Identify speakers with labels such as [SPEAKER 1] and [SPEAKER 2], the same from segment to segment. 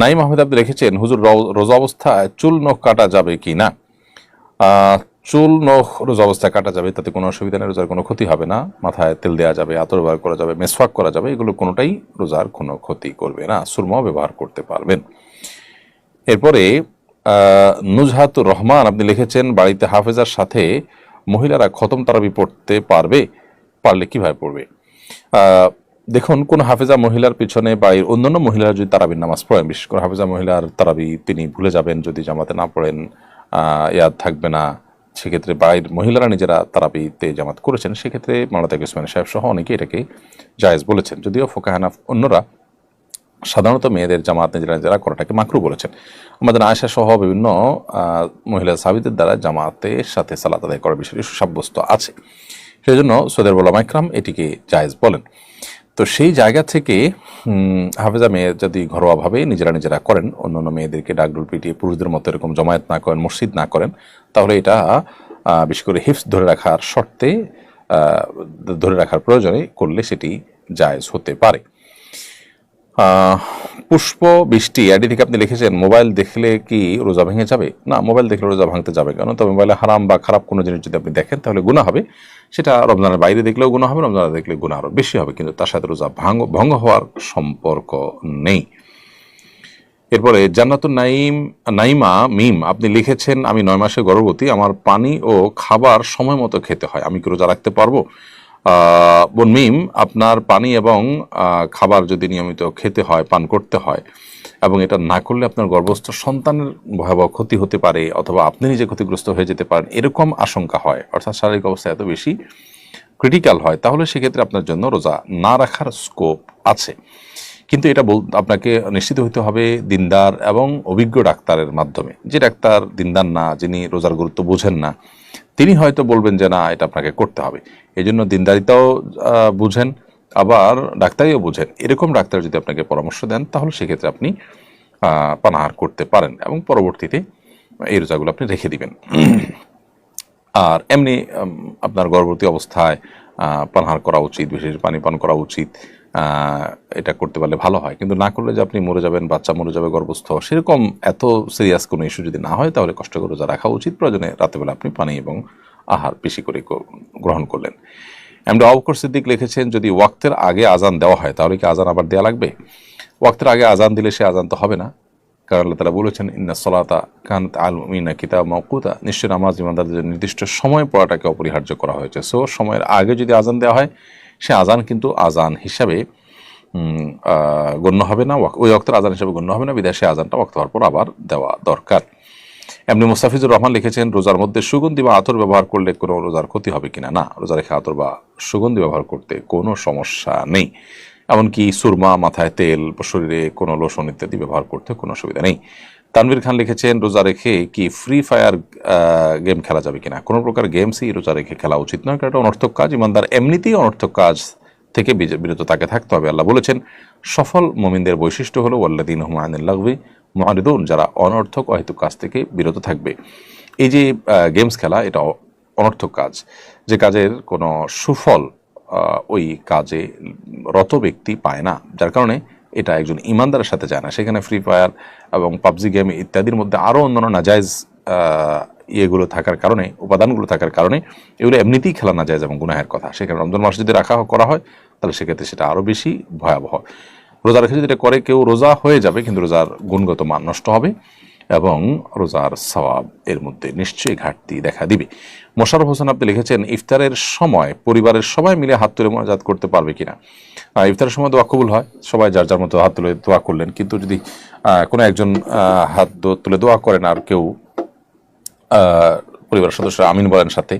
[SPEAKER 1] নাইম আহমেদ আপনি রেখেছেন হুজুর রোজা অবস্থায় চুল নখ কাটা যাবে কি না? চুল নখ রোজা অবস্থায় কাটা যাবে, তাতে কোনো অসুবিধা নেই, রোজার কোনো ক্ষতি হবে না। মাথায় তেল দেওয়া যাবে, আতর ব্যবহার করা যাবে মেসফাক করা যাবে, এগুলো কোনোটাই রোজার কোনো ক্ষতি করবে না। সুরমাও ব্যবহার করতে পারবেন। এরপরে নুজহাতুর রহমান আপনি লিখেছেন, বাড়িতে হাফেজার সাথে মহিলারা খতম তারাবি পড়তে পারবে? পারলে কীভাবে পড়বে? দেখুন, কোন হাফেজা মহিলার পিছনে বাড়ির অন্যান্য মহিলারা যদি তারাবির নামাজ পড়েন, বিশেষ করে হাফেজা মহিলার তারাবি তিনি ভুলে যাবেন যদি জামাতে না পড়েন ইয়াদ থাকবে না। সেক্ষেত্রে বাইর মহিলারা নিজেরা তারাবিতে জামাত করেছেন, সেক্ষেত্রে মালাতা ইসমান সাহেব সহ অনেকে এটাকে জায়েজ বলেছেন। যদিও ফোকাহানাফ অন্যরা সাধারণত মেয়েদের জামাত নিজেরা নিজেরা করাটাকে মাকরু বলেছেন। আমাদের আয়সা সহ বিভিন্ন মহিলা সাবিদের দ্বারা জামাতের সাথে সালাত আদায় করার বিষয়টি সুসাব্যস্ত আছে। সেই জন্য সৈদের বলাম একরাম এটিকে জায়েজ বলেন। তো সেই জায়গা থেকে হাফেজা মেয়ে যদি ঘরোয়াভাবে নিজেরা নিজেরা করেন অন্য অন্য মেয়েদেরকে ডাকডুল পিটিয়ে পুরুষদের মতো এরকম জমায়েত না করেন, মসজিদ না করেন, তাহলে এটা বিশেষ করে হিফস ধরে রাখার শর্তে ধরে রাখার প্রয়োজনে করলে সেটি জায়জ হতে পারে। পুষ্প, বৃষ্টি আইডি থেকে আপনি লিখেছেন, মোবাইল দেখলে কি রোজা ভেঙে যাবে? না, মোবাইল দেখলে রোজা ভাঙতে যাবে কেন? তবে মোবাইলে হারাম বা খারাপ কোনো জিনিস যদি আপনি দেখেন, তাহলে গুণা হবে। সেটা রমজানের বাইরে দেখলেও গুণা হবে, রমজানে দেখলে গুণা আরও বেশি হবে। কিন্তু তার সাথে রোজা ভাঙ, ভঙ্গ হওয়ার সম্পর্ক নেই। এরপরে, জান্নাতুন নাইম নাইমা মিম, আপনি লিখেছেন, আমি নয় মাসে গর্ভবতী, আমার পানি ও খাবার সময় মতো খেতে হয়। আমি কি রোজা রাখতে পারব? বোন মিম, আপনার পানি এবং খাবার যদি নিয়মিত খেতে হয়, পান করতে হয়, এবং এটা না করলে আপনার গর্ভস্থ সন্তানের ভয়াবহ ক্ষতি হতে পারে, অথবা আপনি নিজে ক্ষতিগ্রস্ত হয়ে যেতে পারেন, এরকম আশঙ্কা হয়, অর্থাৎ শারীরিক অবস্থা এত বেশি ক্রিটিক্যাল হয়, তাহলে সেক্ষেত্রে আপনার জন্য রোজা না রাখার স্কোপ আছে। কিন্তু এটা বল, আপনাকে নিশ্চিত হতে হবে দিনদার এবং অভিজ্ঞ ডাক্তারের মাধ্যমে। যে ডাক্তার দিনদার না, যিনি রোজার গুরুত্ব বুঝেন না তিনি হয়তো বলবেন যে না, এটা আপনাকে করতে হবে। এই জন্য দিনদারিতাও বুঝেন, আবার ডাক্তারিও বুঝেন। এরকম ডাক্তার যদি আপনাকে পরামর্শ দেন, তাহলে সেক্ষেত্রে আপনি পানাহার করতে পারেন এবং পরবর্তীতে এই রোজাগুলো আপনি রেখে দিবেন। আর এমনি আপনার গর্ভবতী অবস্থায় পানাহার করা উচিত, বিশেষ পানি পান করা উচিত। এটা করতে পারলে ভালো হয়। কিন্তু না করলে যে আপনি মরে যাবেন, বাচ্চা মরে যাবে, গর্ভস্থ, সেরকম এত সিরিয়াস কোনো ইস্যু যদি না হয়, তাহলে কষ্ট করে রোজা রাখা উচিত। প্রয়োজনে রাতেবেলা আপনি পানি এবং আহার বেশি করে গ্রহণ করলেন। এমনি অবকর সিদ্দিক লিখেছেন, যদি ওয়াক্তের আগে আজান দেওয়া হয়, তাহলে কি আজান আবার দেওয়া লাগবে? ওয়াক্তের আগে আজান দিলে সে আজান তো হবে না। কারণ আল্লাহ তালা বলেছেন, ইন্না সলাতা কান্ত আল মিনা কিতাব মকুতা নিশ্চয় নামাজ ইমানদারদের নির্দিষ্ট সময় পড়াটাকে অপরিহার্য করা হয়েছে। সো সময়ের আগে যদি আজান দেওয়া হয় সে আজান কিন্তু আজান হিসাবে গণ্য হবে না ওই অক্তের আজান হিসাবে গণ্য হবে না বিদেশে আজানটা ওয়াক্ত হওয়ার পর আবার দেওয়া দরকার। এমনি মুস্তাফিজুর রহমান লিখেছেন, রোজার মধ্যে সুগন্ধি বা আতর ব্যবহার করলে কোনো রোজার ক্ষতি হবে কিনা? না রোজা রেখে আতর বা সুগন্ধি ব্যবহার করতে কোনো সমস্যা নেই। এমনকি সুরমা, মাথায় তেল, শরীরে কোনো লোশন ইত্যাদি ব্যবহার করতে কোনো অসুবিধা নেই। তানভীর খান লিখেছেন, রোজা রেখে কি ফ্রি ফায়ার গেম খেলা যাবে কিনা? কোনো প্রকার গেমসই রোজা রেখে খেলা উচিত নয়, কারণ এটা অনর্থক কাজ। ইমানদার এমনিতেই অনর্থক কাজ থেকে বিরত তাকে থাকতে হবে। আল্লাহ বলেছেন, সফল মমিনদের বৈশিষ্ট্য হলো ওয়াল্লাদিন হুমায়ুল লাগবে মহারিদুন যারা অনর্থক অহেতুক কাজ থেকে বিরত থাকবে। এই যে গেমস খেলা, এটা অনর্থক কাজ। যে কাজের কোনো সুফল ওই কাজে রত ব্যক্তি পায় না। যার কারণে এটা একজন ইমানদারের সাথে যায় না। সেখানে ফ্রি ফায়ার এবং পাবজি গেম ইত্যাদির মধ্যে আরও অন্যান্য নাজায়জ ইয়েগুলো থাকার কারণে, উপাদানগুলো থাকার কারণে এগুলো এমনিতেই খেলা না যায় এবং গুনাহের কথা। সেখানে রমজান মাস যদি রাখা করা হয়, তাহলে সেক্ষেত্রে সেটা আরও বেশি ভয়াবহ। রোজা রেখে যদি এটা করে, কেউ রোজা হয়ে যাবে, কিন্তু রোজার গুণগত মান নষ্ট হবে। এবং রোজার সওয়াব এর মধ্যে নিশ্চয়ই ঘাটতি দেখা দিবে। মোশারফ হোসেন আপনি লিখেছেন, ইফতারের সময় পরিবারের সবাই মিলে হাত তুলে মোনাজাত করতে পারবে কিনা? ইফতারের সময় দোয়া কবুল হয়, সবাই যার যার মতো হাত তুলে দোয়া করলেন, কিন্তু যদি কোনো একজন হাত তুলে দোয়া করেন আর কেউ পরিবারের সদস্যরা আমিন বলেন সাথে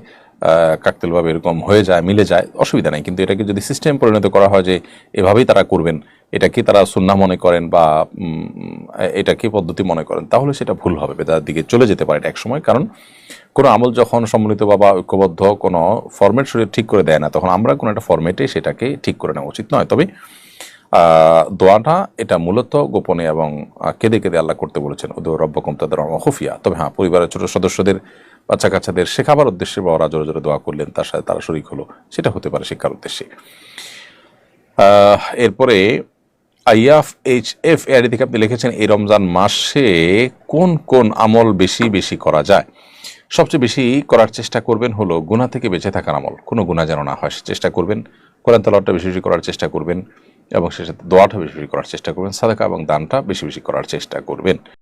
[SPEAKER 1] কাকতেলভাবে এরকম হয়ে যায়, মিলে যায়, অসুবিধা নেই। কিন্তু এটাকে যদি সিস্টেম পরিণত করা হয় যে এভাবেই তারা করবেন এটাকে তারা সুন্না মনে করেন বা উম, এটাকে পদ্ধতি মনে করেন? তাহলে সেটা ভুল হবে বেদার দিকে চলে যেতে পারে এটা এক সময়। কারণ কোনো আমল যখন সম্মিলিত বা ঐক্যবদ্ধ কোনো ফরম্যাট শরীর ঠিক করে দেয় না তখন আমরা কোনো একটা ফরম্যাটে সেটাকে ঠিক করে নেওয়া উচিত নয়। তবে দোয়াটা এটা মূলত গোপনে এবং কেঁদে কেঁদে আল্লাহ করতে বলেছেন ওদের রব্বকম তাদের খুফিয়া। তবে হ্যাঁ পরিবারের ছোট সদস্যদের বাচ্চা কাচ্চাদের শেখাবার উদ্দেশ্যে বা ওরা জোরে জোরে দোয়া করলেন তার সাথে তারা শরিক হলো। সেটা হতে পারে শিক্ষার উদ্দেশ্যে। এরপরে আইয়াফ এইচ এফ এআইডি থেকে আপনি লিখেছেন, এই রমজান মাসে কোন কোন আমল বেশি বেশি করা যায়? সবচেয়ে বেশি করার চেষ্টা করবেন হলো গুণা থেকে বেঁচে থাকার আমল। কোনো গুণা যেন না হয় চেষ্টা করবেন। কোরআন তলাটা বেশি বেশি করার চেষ্টা করবেন এবং সে সাথে দোয়াটা বেশি বেশি করার চেষ্টা করবেন। সাদাকা এবং দানটা বেশি বেশি করার চেষ্টা করবেন।